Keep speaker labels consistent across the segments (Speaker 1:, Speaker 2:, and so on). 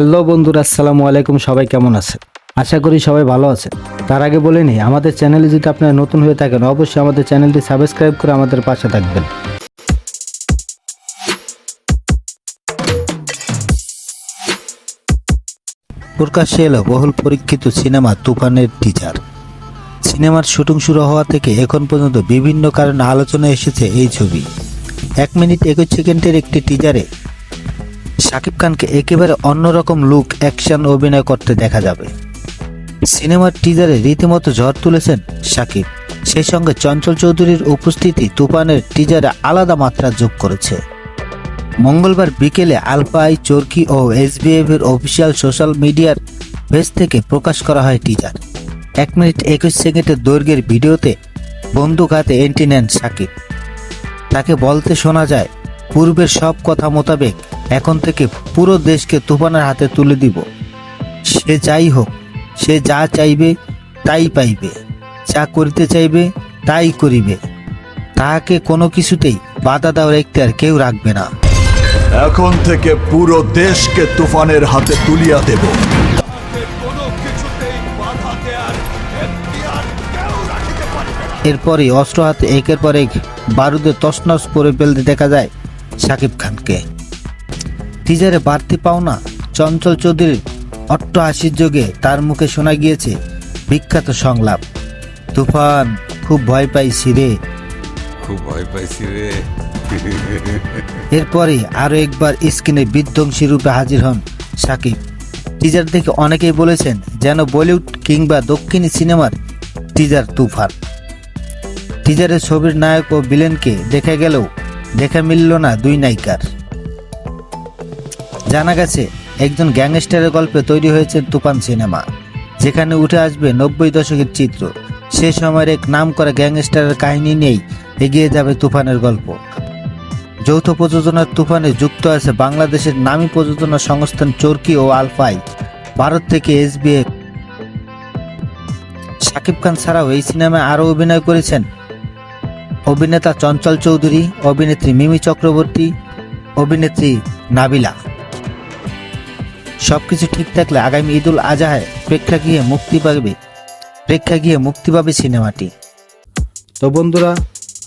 Speaker 1: Hello বন্ধুরা, আসসালামু আলাইকুম, সবাই কেমন আছে আশা করি সবাই ভালো আছে তার আগে বলে নিই, আমাদের চ্যানেলে যদি আপনারা নতুন হয়ে থাকেন, অবশ্যই আমাদের চ্যানেলটি সাবস্ক্রাইব করে আমাদের পাশে থাকবেন। প্রকাশ্যে এলো বহুল পরীক্ষিত সিনেমা তুফানের টিজার সিনেমার শুটিং শুরু হওয়া থেকে এখন পর্যন্ত বিভিন্ন কারণে আলোচনায় এসেছে এই ছবি। এক মিনিট, একুশ সেকেন্ডের একটি টিজারে শাকিব খানকে একেবারে অন্যরকম লুক অ্যাকশন অভিনয় করতে দেখা যাবে। সিনেমার টিজারে রীতিমতো ঝড় তুলেছেন শাকিব। সেই সঙ্গে চঞ্চল চৌধুরীর উপস্থিতি তুফানের টিজারে আলাদা মাত্রা যোগ করেছে। মঙ্গলবার বিকেলে আলফাই, চরকি ও এসবিএফ এর অফিসিয়াল সোশ্যাল মিডিয়ার পেজ থেকে প্রকাশ করা হয় টিজার এক মিনিট একুশ সেকেন্ডের দৈর্ঘ্যের ভিডিওতে বন্দুক হাতে এন্ট্রি নেন সাকিব তাকে বলতে শোনা যায়, পূর্বের সব কথা মোতাবেক এখন থেকে পুরো দেশকে তুফানের হাতে তুলে দিব। সে যাই হোক সে যা চাইবে তাই পাইবে। যা করিতে চাইবে তাই করিবে। তাহাকে কোনো কিছুতেই বাধা দেওয়ার এখতিয়ার কেউ রাখবে না।
Speaker 2: এখন থেকে পুরো দেশকে তুফানের হাতে তুলিয়া দেব।
Speaker 1: এরপরই অস্ত্র হাতে একের পর এক বারুদে তছনছ করে ফেলতে দেখা যায় সাকিব খানকে। টিজারে বাড়তি পাওনা চঞ্চল চৌধুরীর অট্ট হাসির যোগে তার মুখে শোনা গিয়েছে বিখ্যাত সংলাপ। তুফান খুব ভয় পাইছি রে।
Speaker 3: খুব ভয় পাইছি রে।
Speaker 1: এরপরই আরও একবার স্ক্রিনে বিধ্বংসী রূপে হাজির হন সাকিব। টিজার দেখে অনেকেই বলেছেন যেন বলিউড কিংবা দক্ষিণী সিনেমার টিজার তুফান। টিজারে ছবির নায়ক ও ভিলেনকে দেখা গেলেও দেখা মিলল না দুই নায়িকার। জানা গেছে, একজন গ্যাংস্টারের গল্পে তৈরি হয়েছে তুফান সিনেমা, যেখানে উঠে আসবে নব্বই দশকের চিত্র। সে সময়ের এক নাম করা গ্যাংস্টারের কাহিনী নিয়েই এগিয়ে যাবে তুফানের গল্প। যৌথ প্রযোজনার তুফানে যুক্ত আছে বাংলাদেশের নামী প্রযোজনা সংস্থান চরকি ও আলফাই, ভারত থেকে এসবিএফ শাকিব খান ছাড়াও এই সিনেমায় আরও অভিনয় করেছেন অভিনেতা চঞ্চল চৌধুরী, অভিনেত্রী মিমি চক্রবর্তী, অভিনেত্রী নাবিলা। সবকিছু ঠিক থাকলে আগামী ঈদুল আজহায় প্রেক্ষাগৃহে মুক্তি পাবে প্রেক্ষাগৃহে মুক্তি পাবে সিনেমাটি। তো বন্ধুরা,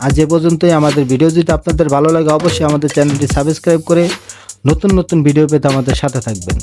Speaker 1: আজ এ পর্যন্তই আমাদের ভিডিও। যদি আপনাদের ভালো লাগে, অবশ্যই আমাদের চ্যানেলটি সাবস্ক্রাইব করে নতুন নতুন ভিডিও পেতে আমাদের সাথে থাকবেন।